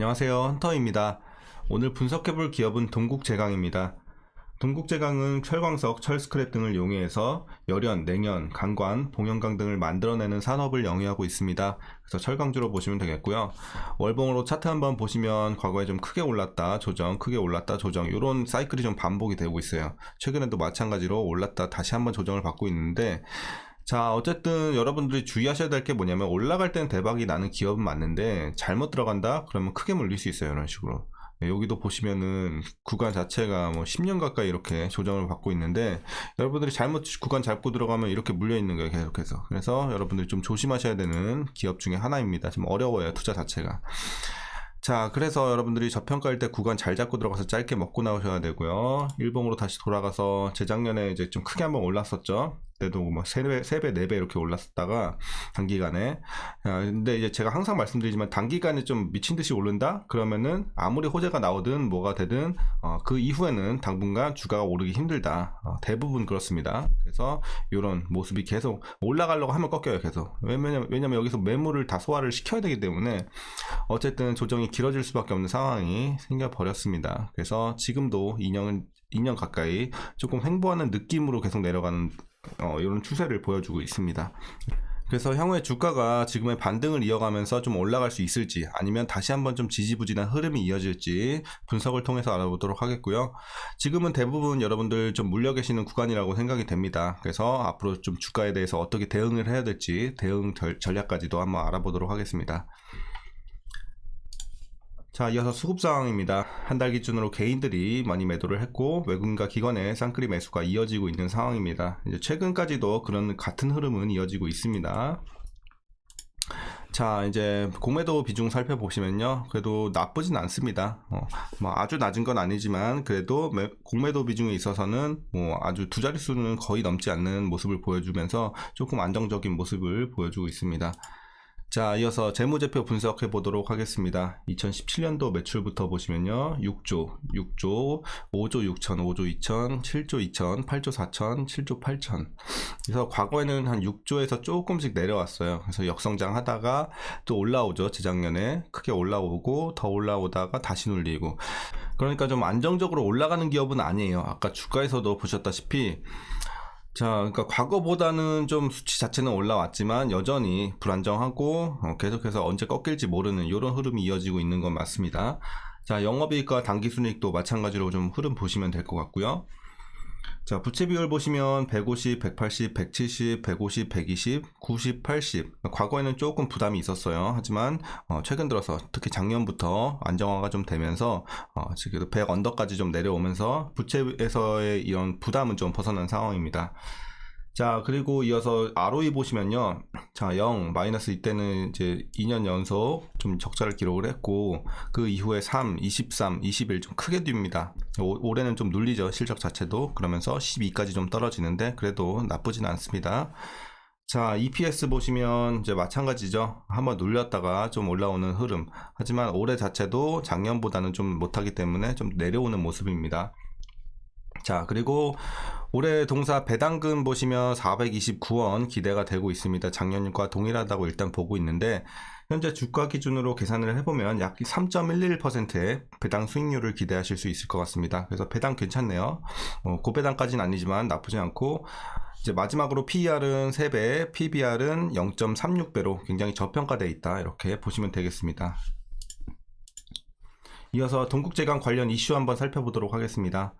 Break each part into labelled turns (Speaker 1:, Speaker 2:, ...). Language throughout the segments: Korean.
Speaker 1: 안녕하세요. 헌터입니다. 오늘 분석해볼 기업은 동국제강입니다. 동국제강은 철광석, 철스크랩 등을 용해해서 열연, 냉연, 강관, 봉연강 등을 만들어내는 산업을 영위하고 있습니다. 그래서 철강주로 보시면 되겠고요. 월봉으로 차트 한번 보시면 과거에 좀 크게 올랐다 조정, 크게 올랐다 조정 이런 사이클이 좀 반복이 되고 있어요. 최근에도 마찬가지로 올랐다 다시 한번 조정을 받고 있는데 자, 어쨌든 여러분들이 주의하셔야 될 게 뭐냐면 올라갈 때는 대박이 나는 기업은 맞는데 잘못 들어간다? 그러면 크게 물릴 수 있어요. 이런 식으로. 네, 여기도 보시면은 구간 자체가 뭐 10년 가까이 이렇게 조정을 받고 있는데 여러분들이 잘못 구간 잡고 들어가면 이렇게 물려 있는 거예요. 계속해서. 그래서 여러분들이 좀 조심하셔야 되는 기업 중에 하나입니다. 좀 어려워요. 투자 자체가. 자, 그래서 여러분들이 저평가일 때 구간 잘 잡고 들어가서 짧게 먹고 나오셔야 되고요. 일봉으로 다시 돌아가서 재작년에 이제 좀 크게 한번 올랐었죠. 그때도 뭐 3배, 3배, 4배 이렇게 올랐었다가 단기간에. 아, 근데 이제 제가 항상 말씀드리지만 단기간에 좀 미친 듯이 오른다? 그러면은 아무리 호재가 나오든 뭐가 되든 어, 그 이후에는 당분간 주가가 오르기 힘들다. 어, 대부분 그렇습니다. 그래서 이런 모습이 계속 올라가려고 하면 꺾여요, 계속. 왜냐면, 왜냐면 여기서 매물을 다 소화를 시켜야 되기 때문에 어쨌든 조정이 길어질 수밖에 없는 상황이 생겨버렸습니다. 그래서 지금도 2년, 2년 가까이 조금 횡보하는 느낌으로 계속 내려가는 어, 이런 추세를 보여주고 있습니다. 그래서 향후에 주가가 지금의 반등을 이어가면서 좀 올라갈 수 있을지 아니면 다시 한번 좀 지지부진한 흐름이 이어질지 분석을 통해서 알아보도록 하겠고요. 지금은 대부분 여러분들 좀 물려 계시는 구간이라고 생각이 됩니다. 그래서 앞으로 좀 주가에 대해서 어떻게 대응을 해야 될지 대응 전략까지도 한번 알아보도록 하겠습니다. 자, 이어서 수급 상황입니다. 한 달 기준으로 개인들이 많이 매도를 했고 외국인과 기관의 쌍끌이 매수가 이어지고 있는 상황입니다. 이제 최근까지도 그런 같은 흐름은 이어지고 있습니다. 자, 이제 공매도 비중 살펴보시면요. 그래도 나쁘진 않습니다. 어, 뭐 아주 낮은 건 아니지만 그래도 매, 공매도 비중에 있어서는 뭐 아주 두 자릿수는 거의 넘지 않는 모습을 보여주면서 조금 안정적인 모습을 보여주고 있습니다. 자, 이어서 재무제표 분석해 보도록 하겠습니다. 2017년도 매출부터 보시면요. 6조, 6조, 5조 6천, 5조 2천, 7조 2천, 8조 4천, 7조 8천. 그래서 과거에는 한 6조에서 조금씩 내려왔어요. 그래서 역성장 하다가 또 올라오죠. 재작년에 크게 올라오고 더 올라오다가 다시 눌리고. 그러니까 좀 안정적으로 올라가는 기업은 아니에요. 아까 주가에서도 보셨다시피 자, 그러니까 과거보다는 좀 수치 자체는 올라왔지만 여전히 불안정하고 어, 계속해서 언제 꺾일지 모르는 이런 흐름이 이어지고 있는 건 맞습니다. 자, 영업이익과 당기순이익도 마찬가지로 좀 흐름 보시면 될 것 같고요. 자, 부채 비율 보시면 150, 180, 170, 150, 120, 90, 80. 과거에는 조금 부담이 있었어요. 하지만 어, 최근 들어서 특히 작년부터 안정화가 좀 되면서 어, 지금 100 언더까지 좀 내려오면서 부채에서의 이런 부담은 좀 벗어난 상황입니다. 자, 그리고 이어서 ROE 보시면요. 자, 0, 마이너스 이때는 이제 2년 연속 좀 적자를 기록을 했고, 그 이후에 3, 23, 21 좀 크게 뜁니다. 오, 올해는 좀 눌리죠. 실적 자체도. 그러면서 12까지 좀 떨어지는데, 그래도 나쁘진 않습니다. 자, EPS 보시면 이제 마찬가지죠. 한번 눌렸다가 좀 올라오는 흐름. 하지만 올해 자체도 작년보다는 좀 못하기 때문에 좀 내려오는 모습입니다. 자, 그리고 올해 동사 배당금 보시면 429원 기대가 되고 있습니다. 작년과 동일하다고 일단 보고 있는데 현재 주가 기준으로 계산을 해보면 약 3.11%의 배당 수익률을 기대하실 수 있을 것 같습니다. 그래서 배당 괜찮네요. 어, 고배당까지는 아니지만 나쁘지 않고 이제 마지막으로 PER은 3배, PBR은 0.36배로 굉장히 저평가되어 있다. 이렇게 보시면 되겠습니다. 이어서 동국제강 관련 이슈 한번 살펴보도록 하겠습니다.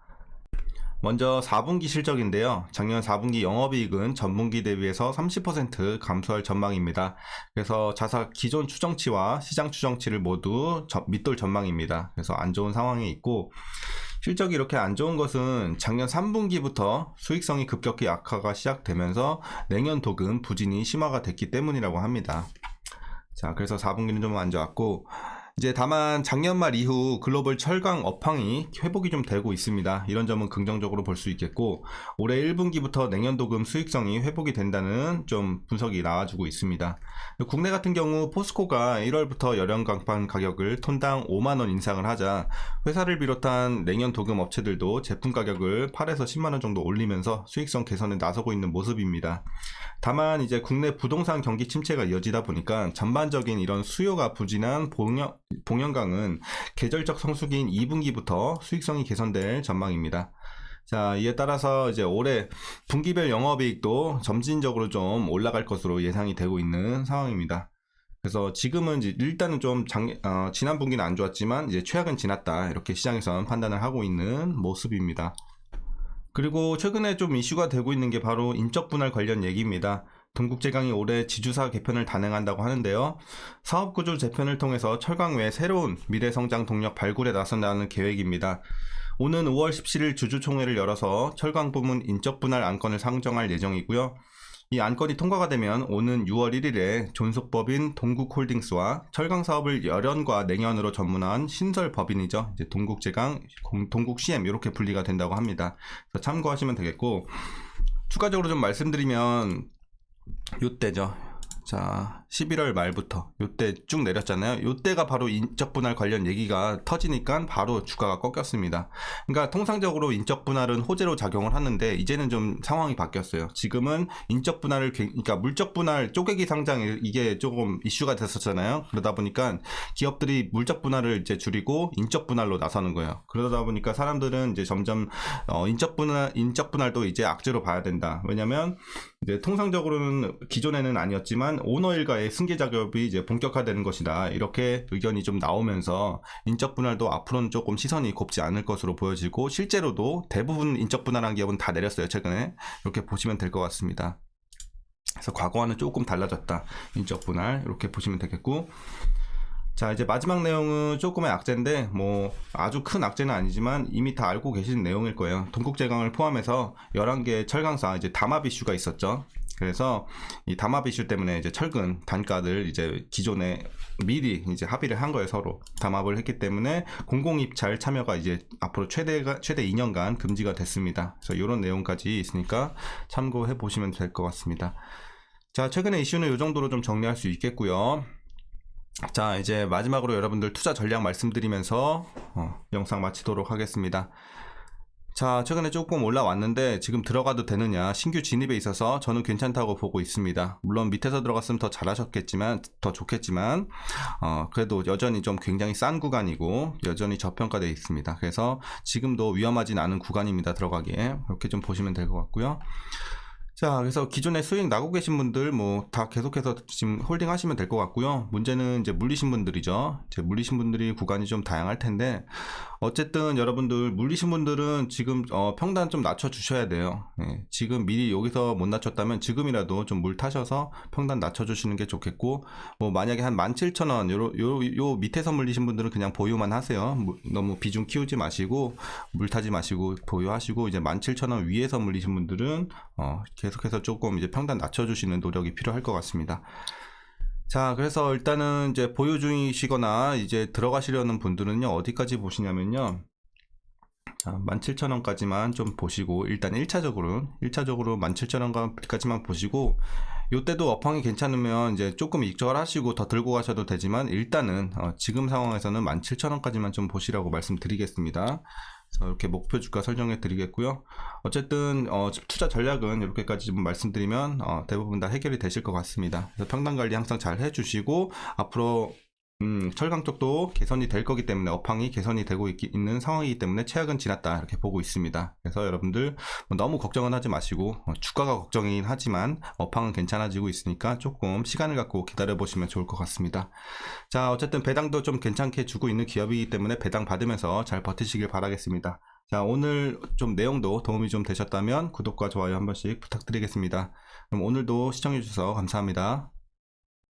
Speaker 1: 먼저 4분기 실적인데요. 작년 4분기 영업이익은 전분기 대비해서 30% 감소할 전망입니다. 그래서 자사 기존 추정치와 시장 추정치를 모두 밑돌 전망입니다. 그래서 안 좋은 상황에 있고 실적이 이렇게 안 좋은 것은 작년 3분기부터 수익성이 급격히 약화가 시작되면서 내년 도금 부진이 심화가 됐기 때문이라고 합니다. 자, 그래서 4분기는 좀 안 좋았고 이제 다만 작년 말 이후 글로벌 철강 업황이 회복이 좀 되고 있습니다. 이런 점은 긍정적으로 볼 수 있겠고 올해 1분기부터 내년도금 수익성이 회복이 된다는 좀 분석이 나와주고 있습니다. 국내 같은 경우 포스코가 1월부터 열연 강판 가격을 톤당 5만 원 인상을 하자 회사를 비롯한 내년 도금 업체들도 제품 가격을 8에서 10만 원 정도 올리면서 수익성 개선에 나서고 있는 모습입니다. 다만 이제 국내 부동산 경기 침체가 이어지다 보니까 전반적인 이런 수요가 부진한 봉역 봉영강은 계절적 성수기인 2분기부터 수익성이 개선될 전망입니다. 자, 이에 따라서 이제 올해 분기별 영업이익도 점진적으로 좀 올라갈 것으로 예상이 되고 있는 상황입니다. 그래서 지금은 일단은 좀 작, 어, 지난 분기는 안 좋았지만 이제 최악은 지났다 이렇게 시장에서는 판단을 하고 있는 모습입니다. 그리고 최근에 좀 이슈가 되고 있는 게 바로 인적 분할 관련 얘기입니다. 동국제강이 올해 지주사 개편을 단행한다고 하는데요. 사업구조 재편을 통해서 철강 외 새로운 미래성장 동력 발굴에 나선다는 계획입니다. 오는 5월 17일 주주총회를 열어서 철강 부문 인적 분할 안건을 상정할 예정이고요. 이 안건이 통과가 되면 오는 6월 1일에 존속법인 동국홀딩스와 철강 사업을 열연과 냉연으로 전문화한 신설 법인이죠. 이제 동국제강, 공- 동국CM 이렇게 분리가 된다고 합니다. 참고하시면 되겠고 추가적으로 좀 말씀드리면 요때죠. 자, 11월 말부터 요때 쭉 내렸잖아요. 요때가 바로 인적 분할 관련 얘기가 터지니까 바로 주가가 꺾였습니다. 그러니까 통상적으로 인적 분할은 호재로 작용을 하는데 이제는 좀 상황이 바뀌었어요. 지금은 인적 분할을 굉- 그러니까 물적 분할 쪼개기 상장 이게 조금 이슈가 됐었잖아요. 그러다 보니까 기업들이 물적 분할을 이제 줄이고 인적 분할로 나서는 거예요. 그러다 보니까 사람들은 이제 점점 어, 인적 분할 인적 분할도 이제 악재로 봐야 된다. 왜냐면 이제 통상적으로는 기존에는 아니었지만 오너 일가의 승계 작업이 이제 본격화되는 것이다. 이렇게 의견이 좀 나오면서 인적 분할도 앞으로는 조금 시선이 곱지 않을 것으로 보여지고 실제로도 대부분 인적 분할한 기업은 다 내렸어요. 최근에 이렇게 보시면 될 것 같습니다. 그래서 과거와는 조금 달라졌다. 인적 분할 이렇게 보시면 되겠고 자 이제 마지막 내용은 조금의 악재인데 뭐 아주 큰 악재는 아니지만 이미 다 알고 계시는 내용일 거예요. 동국제강을 포함해서 11개 철강사 이제 담합 이슈가 있었죠. 그래서 이 담합 이슈 때문에 이제 철근 단가들 이제 기존에 미리 이제 합의를 한 거예요 서로 담합을 했기 때문에 공공 입찰 참여가 이제 앞으로 최대가 최대 2년간 금지가 됐습니다. 그래서 이런 내용까지 있으니까 참고해 보시면 될 것 같습니다. 자 최근에 이슈는 이 정도로 좀 정리할 수 있겠고요. 자, 이제 마지막으로 여러분들 투자 전략 말씀드리면서 어, 영상 마치도록 하겠습니다. 자, 최근에 조금 올라왔는데 지금 들어가도 되느냐 신규 진입에 있어서 저는 괜찮다고 보고 있습니다. 물론 밑에서 들어갔으면 더 잘하셨겠지만 더 좋겠지만 어, 그래도 여전히 좀 굉장히 싼 구간이고 여전히 저평가되어 있습니다. 그래서 지금도 위험하진 않은 구간입니다. 들어가기에 이렇게 좀 보시면 될 것 같고요. 자, 그래서 기존에 수익 나고 계신 분들 뭐 다 계속해서 지금 홀딩 하시면 될 것 같고요. 문제는 이제 물리신 분들이죠. 이제 물리신 분들이 구간이 좀 다양할 텐데 어쨌든 여러분들 물리신 분들은 지금 어, 평단 좀 낮춰 주셔야 돼요. 예, 지금 미리 여기서 못 낮췄다면 지금이라도 좀 물 타셔서 평단 낮춰 주시는 게 좋겠고 뭐 만약에 한 17,000원 요, 요, 요 밑에서 물리신 분들은 그냥 보유만 하세요. 무- 너무 비중 키우지 마시고 물 타지 마시고 보유하시고 이제 17,000원 위에서 물리신 분들은 어, 계속해서 조금 이제 평단 낮춰주시는 노력이 필요할 것 같습니다. 자, 그래서 일단은 이제 보유 중이시거나 이제 들어가시려는 분들은요, 어디까지 보시냐면요. 자, 17,000원까지만 좀 보시고, 일단 1차적으로, 1차적으로 17,000원까지만 보시고, 요때도 업황이 괜찮으면 이제 조금 익절 하시고 더 들고 가셔도 되지만, 일단은, 어, 지금 상황에서는 17,000원까지만 좀 보시라고 말씀드리겠습니다. 이렇게 목표 주가 설정해 드리겠고요. 어쨌든 어, 투자 전략은 이렇게까지 좀 말씀드리면 어, 대부분 다 해결이 되실 것 같습니다. 그래서 평단 관리 항상 잘 해주시고 앞으로 음, 철강 쪽도 개선이 될 거기 때문에 업황이 개선이 되고 있, 는 상황이기 때문에 최악은 지났다 이렇게 보고 있습니다. 그래서 여러분들 뭐 너무 걱정은 하지 마시고 어, 주가가 걱정이긴 하지만 업황은 괜찮아지고 있으니까 조금 시간을 갖고 기다려 보시면 좋을 것 같습니다. 자 어쨌든 배당도 좀 괜찮게 주고 있는 기업이기 때문에 배당 받으면서 잘 버티시길 바라겠습니다. 자 오늘 좀 내용도 도움이 좀 되셨다면 구독과 좋아요 한 번씩 부탁드리겠습니다. 그럼 오늘도 시청해 주셔서 감사합니다.